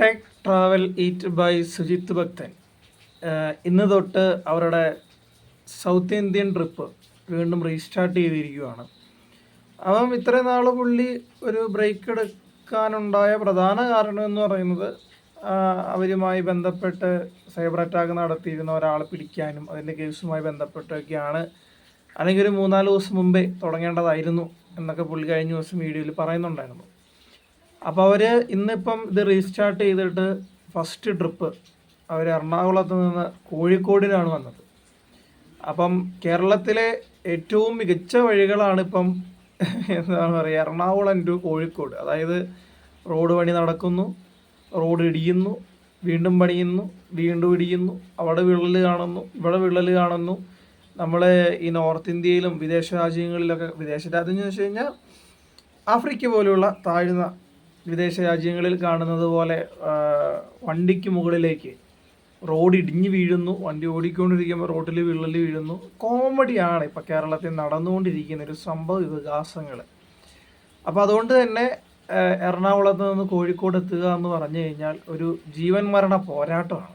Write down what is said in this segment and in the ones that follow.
Tech travel eat by Sujith Bhakthan. ഇന്ന് തൊട്ട് അവരുടെ സൗത്ത് ഇന്ത്യൻ ട്രിപ്പ് വീണ്ടും റീസ്റ്റാർട്ട് ചെയ്തിരിക്കുകയാണ്. അപ്പം ഇത്രയും നാൾ പുള്ളി ഒരു ബ്രേക്ക് എടുക്കാനുണ്ടായ പ്രധാന കാരണം എന്ന് പറയുന്നത് അവരുമായി ബന്ധപ്പെട്ട് സൈബർ അറ്റാക്ക് നടത്തിയിരുന്ന ഒരാളെ പിടിക്കാനും അതിന്റെ കേസുമായി ബന്ധപ്പെട്ടൊക്കെയാണ്. അല്ലെങ്കിൽ ഒരു മൂന്നാൽ ദിവസം മുമ്പേ തുടങ്ങേണ്ടതായിരുന്നു എന്നൊക്കെ പുള്ളി കഴിഞ്ഞ ദിവസം വീഡിയോയിൽ പറയുന്നുണ്ടായിരുന്നു. അപ്പോൾ അവർ ഇന്നിപ്പം ഇത് റീസ്റ്റാർട്ട് ചെയ്തിട്ട് ഫസ്റ്റ് ട്രിപ്പ് അവർ എറണാകുളത്ത് നിന്ന് കോഴിക്കോടിനാണ് വന്നത്. അപ്പം കേരളത്തിലെ ഏറ്റവും മികച്ച വഴികളാണ് ഇപ്പം എന്താണ് പറയുക എറണാകുളം ടു കോഴിക്കോട്. അതായത് റോഡ് പണി നടക്കുന്നു റോഡ് ഇടിയുന്നു വീണ്ടും പണിയുന്നു വീണ്ടും ഇടിയുന്നു അവിടെ വിള്ളൽ കാണുന്നു ഇവിടെ വിള്ളൽ കാണുന്നു. നമ്മൾ ഈ നോർത്ത് ഇന്ത്യയിലും വിദേശ രാജ്യങ്ങളിലൊക്കെ വിദേശ രാജ്യം എന്ന് വെച്ച് കഴിഞ്ഞാൽ ആഫ്രിക്ക പോലെയുള്ള താഴ്ന്ന വിദേശ രാജ്യങ്ങളിൽ കാണുന്നത് പോലെ വണ്ടിക്ക് മുകളിലേക്ക് റോഡ് ഇടിഞ്ഞു വീഴുന്നു വണ്ടി ഓടിക്കൊണ്ടിരിക്കുമ്പോൾ റോഡിൽ വിള്ളൽ വീഴുന്നു. കോമഡിയാണ് ഇപ്പോൾ കേരളത്തിൽ നടന്നുകൊണ്ടിരിക്കുന്ന ഒരു സംഭവ വികാസങ്ങൾ അപ്പോൾ അതുകൊണ്ട് തന്നെ എറണാകുളത്ത് നിന്ന് കോഴിക്കോട് എത്തുക എന്ന് പറഞ്ഞു കഴിഞ്ഞാൽ ഒരു ജീവൻ മരണ പോരാട്ടമാണ്.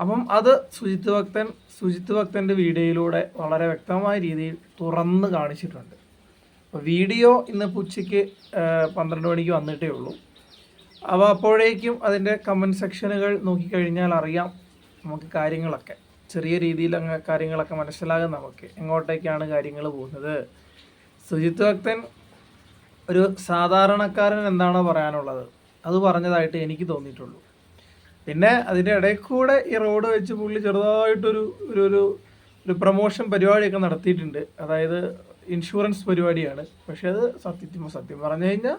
അപ്പം അത് സുജിത് ഭക്തൻ സുജിത് ഭക്തന്റെ വീഡിയോയിലൂടെ വളരെ വ്യക്തമായ രീതിയിൽ തുറന്ന് കാണിച്ചിട്ടുണ്ട്. വീഡിയോ ഇന്ന് ഉച്ചയ്ക്ക് പന്ത്രണ്ട് മണിക്ക് വന്നിട്ടേ ഉള്ളൂ. അപ്പോൾ അപ്പോഴേക്കും അതിന്റെ കമന്റ് സെക്ഷനുകൾ നോക്കിക്കഴിഞ്ഞാൽ അറിയാം നമുക്ക് കാര്യങ്ങളൊക്കെ. ചെറിയ രീതിയിൽ അങ്ങ് കാര്യങ്ങളൊക്കെ മനസ്സിലാകും നമുക്ക്. എങ്ങോട്ടേക്കാണ് കാര്യങ്ങൾ പോകുന്നത്? സുജിത് ഭക്തൻ ഒരു സാധാരണക്കാരൻ എന്താണോ പറയാനുള്ളത്. അത് പറഞ്ഞതായിട്ട് എനിക്ക് തോന്നിയിട്ടുള്ളൂ. പിന്നെ അതിന്റെ ഇടയിൽ കൂടെ ഈ റോഡ് വെച്ച് പുള്ളി ചെറുതായിട്ടൊരു ഒരു ഒരു ഒരു പ്രൊമോഷൻ പരിപാടിയൊക്കെ നടത്തിയിട്ടുണ്ട്. അതായത് ഇൻഷുറൻസ് പരിപാടിയാണ്. പക്ഷെ അത് സത്യത്തിൽ സത്യം പറഞ്ഞു കഴിഞ്ഞാൽ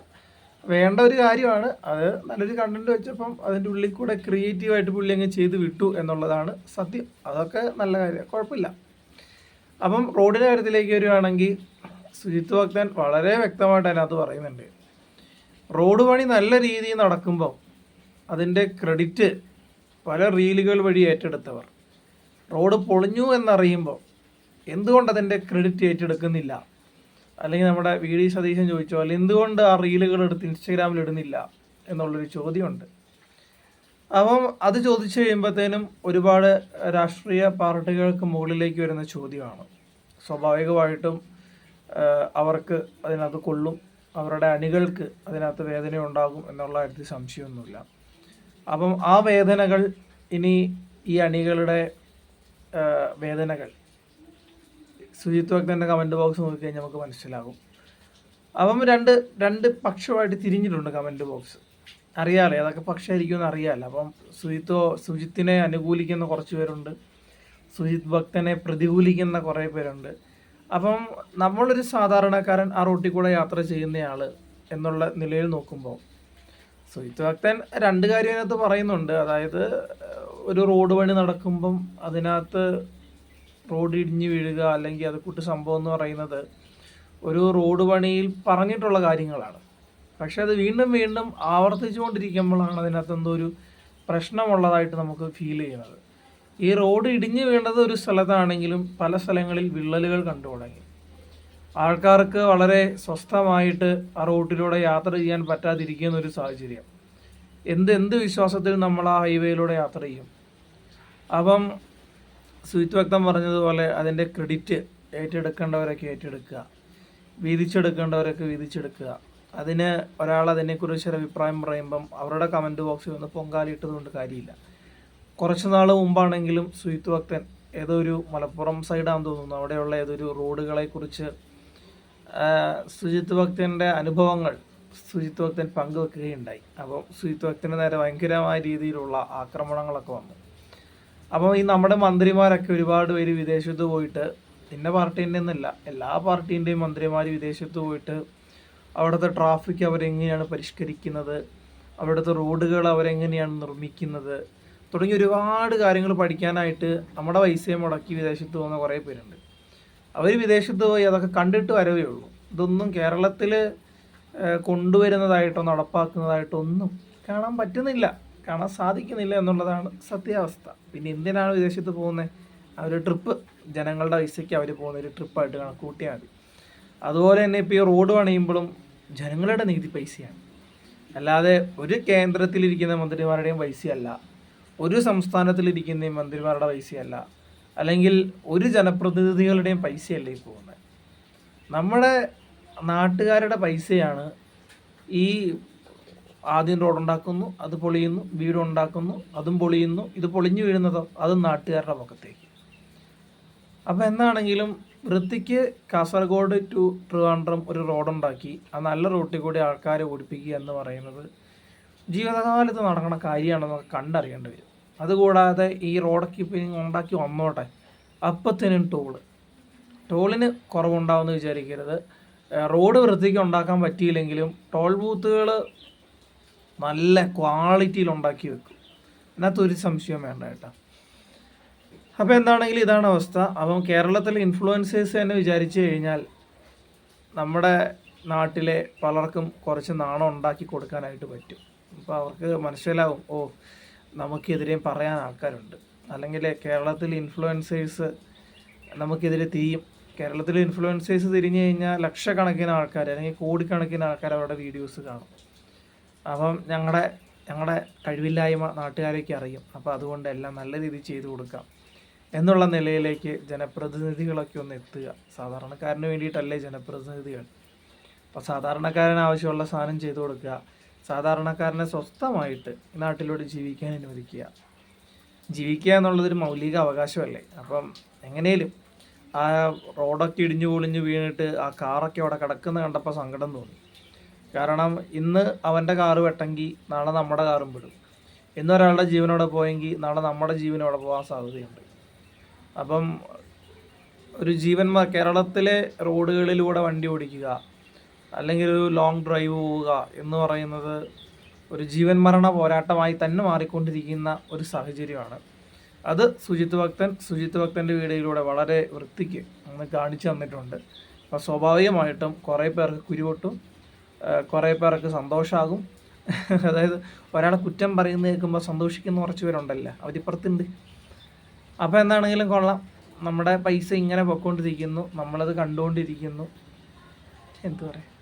വേണ്ട ഒരു കാര്യമാണ്. അത് നല്ലൊരു കണ്ടന്റ് വെച്ചപ്പം അതിന്റെ ഉള്ളിൽ കൂടെ ക്രിയേറ്റീവായിട്ട് പുള്ളി അങ്ങ് ചെയ്ത് വിട്ടു എന്നുള്ളതാണ് സത്യം. അതൊക്കെ നല്ല കാര്യം. കുഴപ്പമില്ല. അപ്പം റോഡിന്റെ കാര്യത്തിലേക്ക് വരികയാണെങ്കിൽ സുജിത്ത് ഭക്തൻ വളരെ വ്യക്തമായിട്ട് അതിനകത്ത് പറയുന്നുണ്ട്. റോഡ് പണി നല്ല രീതിയിൽ നടക്കുമ്പോൾ അതിന്റെ ക്രെഡിറ്റ് പല റീലുകൾ വഴി ഏറ്റെടുത്തവർ. റോഡ് പൊളിഞ്ഞു എന്നറിയുമ്പോൾ എന്തുകൊണ്ട് അതിന്റെ ക്രെഡിറ്റ് ഏറ്റെടുക്കുന്നില്ല? അല്ലെങ്കിൽ നമ്മുടെ വി ഡി സതീശൻ ചോദിച്ചോ അല്ലെങ്കിൽ എന്തുകൊണ്ട് ആ റീലുകൾ എടുത്ത് ഇൻസ്റ്റഗ്രാമിൽ ഇടുന്നില്ല? എന്നുള്ളൊരു ചോദ്യമുണ്ട്. അപ്പം അത് ചോദിച്ചു കഴിയുമ്പോഴത്തേനും ഒരുപാട് രാഷ്ട്രീയ പാർട്ടികൾക്ക് മുകളിലേക്ക് വരുന്ന ചോദ്യമാണ്. സ്വാഭാവികമായിട്ടും അവർക്ക് അതിനകത്ത് കൊള്ളും. അവരുടെ അണികൾക്ക് അതിനകത്ത് വേദന ഉണ്ടാകും എന്നുള്ള കാര്യത്തിൽ സംശയമൊന്നുമില്ല. അപ്പം ആ വേദനകൾ ഇനി ഈ അണികളുടെ വേദനകൾ സുജിത് ഭക്തന്റെ കമന്റ് ബോക്സ് നോക്കിക്കഴിഞ്ഞാൽ നമുക്ക് മനസ്സിലാകും. അപ്പം രണ്ട് രണ്ട് പക്ഷമായിട്ട് തിരിഞ്ഞിട്ടുണ്ട് കമന്റ് ബോക്സ് അറിയാമല്ലോ ഏതൊക്കെ പക്ഷമായിരിക്കുമെന്ന് അറിയാമല്ലോ അപ്പം സുജിത്തോ സുജിത്തിനെ അനുകൂലിക്കുന്ന കുറച്ച് പേരുണ്ട്. സുജിത് ഭക്തനെ പ്രതികൂലിക്കുന്ന കുറേ പേരുണ്ട്. അപ്പം നമ്മളൊരു സാധാരണക്കാരൻ ആ റൂട്ടിൽ കൂടെ യാത്ര ചെയ്യുന്നയാൾ എന്നുള്ള നിലയിൽ നോക്കുമ്പോൾ സുജിത് ഭക്തൻ രണ്ട് കാര്യം അതിനകത്ത് പറയുന്നുണ്ട്. അതായത് ഒരു റോഡ് പണി നടക്കുമ്പം അതിനകത്ത് റോഡ് ഇടിഞ്ഞു വീഴുക അല്ലെങ്കിൽ അത് കൂട്ട് സംഭവം എന്ന് പറയുന്നത് ഒരു റോഡ് പണിയിൽ പറഞ്ഞിട്ടുള്ള കാര്യങ്ങളാണ്. പക്ഷെ അത് വീണ്ടും വീണ്ടും ആവർത്തിച്ചുകൊണ്ടിരിക്കുമ്പോഴാണ് അതിനകത്ത് എന്തോ ഒരു പ്രശ്നമുള്ളതായിട്ട് നമുക്ക് ഫീൽ ചെയ്യുന്നത്. ഈ റോഡ് ഇടിഞ്ഞു വീണത് ഒരു സ്ഥലത്താണെങ്കിലും പല സ്ഥലങ്ങളിൽ വിള്ളലുകൾ കണ്ടു തുടങ്ങി. ആൾക്കാർക്ക് വളരെ സ്വസ്ഥമായിട്ട് ആ റോട്ടിലൂടെ യാത്ര ചെയ്യാൻ പറ്റാതിരിക്കുന്ന ഒരു സാഹചര്യം. എന്ത് എന്ത് വിശ്വാസത്തിൽ നമ്മൾ ആ ഹൈവേയിലൂടെ യാത്ര ചെയ്യും? അപ്പം സുജിത് വ്യക്തം പറഞ്ഞതുപോലെ അതിന്റെ ക്രെഡിറ്റ് ഏറ്റെടുക്കേണ്ടവരൊക്കെ ഏറ്റെടുക്കുക. വീതിച്ചെടുക്കേണ്ടവരൊക്കെ വീതിച്ചെടുക്കുക. അതിന് ഒരാൾ അതിനെക്കുറിച്ച് ഒരു അഭിപ്രായം പറയുമ്പം അവരുടെ കമന്റ് ബോക്സിൽ ഒന്ന് പൊങ്കാലിട്ടതുകൊണ്ട് കാര്യമില്ല. കുറച്ച് നാൾ മുമ്പാണെങ്കിലും സുജിത് ഭക്തൻ ഏതോ ഒരു മലപ്പുറം സൈഡാണെന്ന് തോന്നുന്നു. അവിടെയുള്ള ഏതൊരു റോഡുകളെക്കുറിച്ച് സുജിത് ഭക്തന്റെ അനുഭവങ്ങൾ സുജിത് ഭക്തൻ പങ്കുവെക്കുകയുണ്ടായി. അപ്പോൾ സുജിത് ഭക്തന് നേരെ ഭയങ്കരമായ രീതിയിലുള്ള ആക്രമണങ്ങളൊക്കെ വന്നു. അപ്പോൾ ഈ നമ്മുടെ മന്ത്രിമാരൊക്കെ ഒരുപാട് പേര് വിദേശത്ത് പോയിട്ട് ഇന്ന പാർട്ടീന്റെ ഒന്നല്ല എല്ലാ പാർട്ടീന്റെയും മന്ത്രിമാർ വിദേശത്ത് പോയിട്ട് അവിടുത്തെ ട്രാഫിക് അവരെങ്ങനെയാണ് പരിഷ്കരിക്കുന്നത് അവിടുത്തെ റോഡുകൾ അവരെങ്ങനെയാണ് നിർമ്മിക്കുന്നത് തുടങ്ങി ഒരുപാട് കാര്യങ്ങൾ പഠിക്കാനായിട്ട് നമ്മുടെ പൈസയെ മുടക്കി വിദേശത്ത് പോകുന്ന കുറേ പേരുണ്ട്. അവർ വിദേശത്ത് പോയി അതൊക്കെ കണ്ടിട്ട് വരവേ ഉള്ളൂ. ഇതൊന്നും കേരളത്തിൽ കൊണ്ടുവരുന്നതായിട്ടോ നടപ്പാക്കുന്നതായിട്ടോ ഒന്നും കാണാൻ പറ്റുന്നില്ല. കാണാൻ സാധിക്കുന്നില്ല എന്നുള്ളതാണ് സത്യാവസ്ഥ. പിന്നെ എന്തിനാണ് വിദേശത്ത് പോകുന്നത് അവർ ട്രിപ്പ് ജനങ്ങളുടെ പൈസയ്ക്ക് അവർ പോകുന്ന ഒരു ട്രിപ്പായിട്ട് കണക്കൂട്ടിയാൽ മതി. അതുപോലെ തന്നെ ഇപ്പോൾ ഈ റോഡ് പണിയുമ്പോഴും ജനങ്ങളുടെ നികുതി പൈസയാണ്. അല്ലാതെ ഒരു കേന്ദ്രത്തിലിരിക്കുന്ന മന്ത്രിമാരുടെയും പൈസയല്ല ഒരു സംസ്ഥാനത്തിലിരിക്കുന്ന മന്ത്രിമാരുടെ പൈസയല്ല അല്ലെങ്കിൽ ഒരു ജനപ്രതിനിധികളുടെയും പൈസയല്ല ഈ പോകുന്നത് നമ്മുടെ നാട്ടുകാരുടെ പൈസയാണ് ഈ ആദ്യം റോഡ് ഉണ്ടാക്കുന്നു അത് പൊളിയുന്നു വീട് ഉണ്ടാക്കുന്നു അതും പൊളിയുന്നു ഇത് പൊളിഞ്ഞു വീഴുന്നതോ അതും നാട്ടുകാരുടെ മുഖത്തേക്ക്. അപ്പോൾ എന്താണെങ്കിലും വൃത്തിക്ക് കാസർഗോഡ് ടു ട്രിവാൻഡ്രം ഒരു റോഡുണ്ടാക്കി ആ നല്ല റൂട്ടിൽ കൂടി ആൾക്കാരെ ഓടിപ്പിക്കുക എന്ന് പറയുന്നത് ജീവിതകാലത്ത് നടക്കുന്ന കാര്യമാണെന്ന് കണ്ടറിയേണ്ടി വരും. അതുകൂടാതെ ഈ റോഡൊക്കെ ഇപ്പം ഉണ്ടാക്കി വന്നോട്ടെ. അപ്പത്തിനും ടോൾ. ടോളിന് കുറവുണ്ടാവുമെന്ന് വിചാരിക്കരുത്. റോഡ് വൃത്തിക്ക് ഉണ്ടാക്കാൻ പറ്റിയില്ലെങ്കിലും ടോൾ ബൂത്തുകൾ നല്ല ക്വാളിറ്റിയിൽ ഉണ്ടാക്കി വെക്കും. അതിനകത്ത് ഒരു സംശയം വേണ്ട കേട്ടോ. അപ്പോൾ എന്താണെങ്കിലും ഇതാണ് അവസ്ഥ. അപ്പം കേരളത്തിലെ ഇൻഫ്ലുവൻസേഴ്സ് തന്നെ വിചാരിച്ചു കഴിഞ്ഞാൽ നമ്മുടെ നാട്ടിലെ പലർക്കും കുറച്ച് നാണം ഉണ്ടാക്കി കൊടുക്കാനായിട്ട് പറ്റും. അപ്പോൾ അവർക്ക് മനസ്സിലാവും ഓ നമുക്കെതിരെ പറയാൻ ആൾക്കാരുണ്ട്. അല്ലെങ്കിൽ കേരളത്തിൽ ഇൻഫ്ലുവൻസേഴ്സ് നമുക്കെതിരെ തിരിയും. കേരളത്തിലെ ഇൻഫ്ലുവൻസേഴ്സ് തിരിഞ്ഞു കഴിഞ്ഞാൽ ലക്ഷക്കണക്കിന് ആൾക്കാർ അല്ലെങ്കിൽ കോടിക്കണക്കിന് ആൾക്കാർ അവരുടെ വീഡിയോസ് കാണും. അപ്പം ഞങ്ങളുടെ ഞങ്ങളുടെ കഴിവില്ലായ്മ നാട്ടുകാരേക്ക് അറിയും. അപ്പോൾ അതുകൊണ്ട് എല്ലാം നല്ല രീതിയിൽ ചെയ്തു കൊടുക്കാം. എന്നുള്ള നിലയിലേക്ക് ജനപ്രതിനിധികളൊക്കെ ഒന്ന് എത്തുക. സാധാരണക്കാരന് വേണ്ടിയിട്ടല്ലേ ജനപ്രതിനിധികൾ. അപ്പോൾ സാധാരണക്കാരന് ആവശ്യമുള്ള സാധനം ചെയ്തു കൊടുക്കുക. സാധാരണക്കാരനെ സ്വസ്ഥമായിട്ട് നാട്ടിലൂടെ ജീവിക്കാൻ അനുവദിക്കുക. ജീവിക്കുക എന്നുള്ളതൊരു മൗലിക അവകാശമല്ലേ? അപ്പം എങ്ങനെയും ആ റോഡൊക്കെ ഇടിഞ്ഞു പൊളിഞ്ഞു വീണിട്ട് ആ കാറൊക്കെ അവിടെ കിടക്കുന്ന കണ്ടപ്പോൾ സങ്കടം തോന്നി. കാരണം ഇന്ന് അവന്റെ കാറ് വെട്ടെങ്കിൽ നാളെ നമ്മുടെ കാറും പെടും ഇന്ന് ഒരാളുടെ ജീവനോടെ പോയെങ്കിൽ നാളെ നമ്മുടെ ജീവനോടെ പോകാൻ സാധ്യതയുണ്ട്. അപ്പം ഒരു ജീവൻ കേരളത്തിലെ റോഡുകളിലൂടെ വണ്ടി ഓടിക്കുക അല്ലെങ്കിൽ ഒരു ലോങ് ഡ്രൈവ് പോവുക എന്ന് പറയുന്നത് ഒരു ജീവൻ മരണ പോരാട്ടമായി തന്നെ മാറിക്കൊണ്ടിരിക്കുന്ന ഒരു സാഹചര്യമാണ്. അത് സുജിത് ഭക്തൻ സുജിത് ഭക്തന്റെ വീഡിയോയിലൂടെ വളരെ വൃത്തിക്ക് ഒന്ന് കാണിച്ചു തന്നിട്ടുണ്ട്. അപ്പോൾ സ്വാഭാവികമായിട്ടും കുറേ പേർക്ക് കുരുവൊട്ടും കുറേ പേർക്ക് സന്തോഷമാകും അതായത് ഒരാളെ കുറ്റം പറയുന്നത് കേൾക്കുമ്പോൾ സന്തോഷിക്കുന്ന കുറച്ച് പേരുണ്ടല്ലോ. അവരിപ്പുറത്തുണ്ട്. അപ്പോൾ എന്താണെങ്കിലും കൊള്ളാം. നമ്മുടെ പൈസ ഇങ്ങനെ പൊയ്ക്കൊണ്ടിരിക്കുന്നു നമ്മളത് കണ്ടുകൊണ്ടിരിക്കുന്നു എന്തു പറയാം?